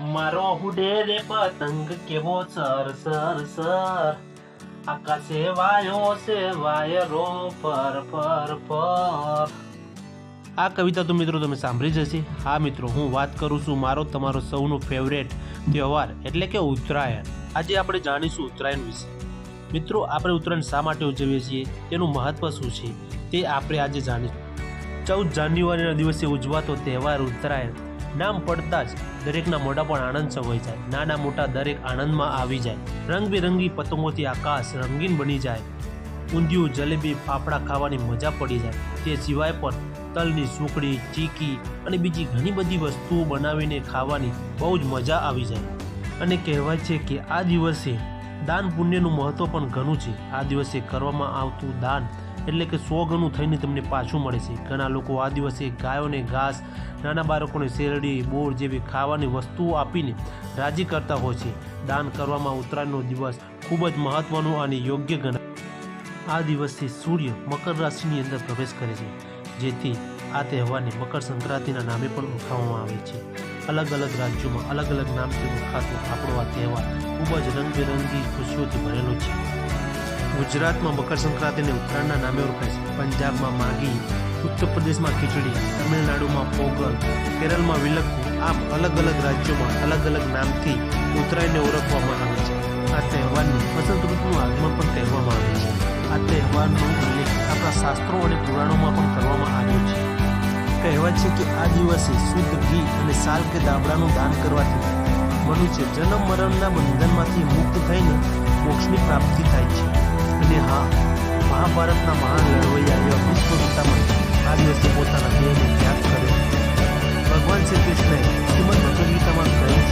મારો હુડે રે પતંગ કેવો સર સર સર? આકાશે વાયો છે વાયરો, પર પર પર. આ કવિતા તો મિત્રો તમે સાંભળી જ હશે. હા મિત્રો, હું વાત કરું છું મારો, તમારો સૌનો ફેવરેટ તહેવાર એટલે કે ઉત્તરાયણ. આજે આપણે જાણીશું ઉત્તરાયણ વિશે. મિત્રો, આપણે ઉત્તરાયણ શા માટે ઉજવીએ છીએ? તેનું મહત્વ શું છે? તે આપણે આજે જાણીશું. ચૌદ જાન્યુઆરીના દિવસે ઉજવાતો તહેવાર ઉત્તરાયણ. નામ પડતા જ દરેકના મોઢા પણ આનંદ છવાઈ જાય. નાના મોટા દરેક આનંદમાં આવી જાય. રંગબેરંગી પતંગોથી આકાશ રંગીન બની જાય. ઊંધિયું, જલેબી, ફાફડા ખાવાની મજા પડી જાય. તે સિવાય પણ તલની સુકડી ચીકી અને બીજી ઘણી બધી વસ્તુઓ બનાવીને ખાવાની બહુ જ મજા આવી જાય. અને કહેવાય છે કે આ દિવસે દાન પુણ્યનું મહત્વ પણ ઘણું છે. આ દિવસે કરવામાં આવતું દાન એટલે કે સો ગણું થઈને તમને પાછું મળે છે. ઘણા લોકો આ દિવસે ગાયોને ઘાસ, નાના બાળકોને શેરડી, બોર જેવી ખાવાની વસ્તુઓ આપીને રાજી કરતા હોય છે. દાન કરવામાં ઉત્તરાયણનો દિવસ ખૂબ જ મહત્વનો અને યોગ્ય ગણાય. આ દિવસે સૂર્ય મકર રાશિની અંદર પ્રવેશ કરે છે. જેથી આ તહેવારને મકર સંક્રાંતિના નામે પણ ઓળખવામાં આવે છે. અલગ અલગ રાજ્યોમાં અલગ અલગ નામથી ઓળખાતો આપણો આ તહેવાર ખૂબ જ રંગબેરંગી ખુશીઓથી ભરેલો છે. ગુજરાતમાં મકર સંક્રાંતિને ઉત્તરાયણના નામે ઓળખાય છે. પંજાબમાં માગી ઉત્તર પ્રદેશમાં ખીચડી, તમિલનાડુમાં પોગલ, કેરળમાં વિલક્કુ આમ અલગ અલગ રાજ્યોમાં અલગ અલગ નામથી ઉત્તરાયણને ઓળખવામાં આવે છે. આ તહેવારને વસંત ઋતુનું આગમન પણ કહેવામાં આવે છે. આ તહેવારનો ઉલ્લેખ આપણા શાસ્ત્રો અને પુરાણોમાં પણ કરવામાં આવ્યો છે. કહેવાય છે કે આ દિવસે શુદ્ધ ઘી અને સાલ કે દાબડાનું દાન કરવાથી મનુષ્ય જન્મ, મરણના બંધનમાંથી મુક્ત થઈને મોક્ષની પ્રાપ્તિ થાય છે. મહાભારતના મહાન લડવૈયા એવા ભીષ્મ પિતામાં આ દિવસે પોતાના દેહનો ત્યાગ કર્યો ભગવાન શ્રી કૃષ્ણે શ્રીમદ ભગવદ્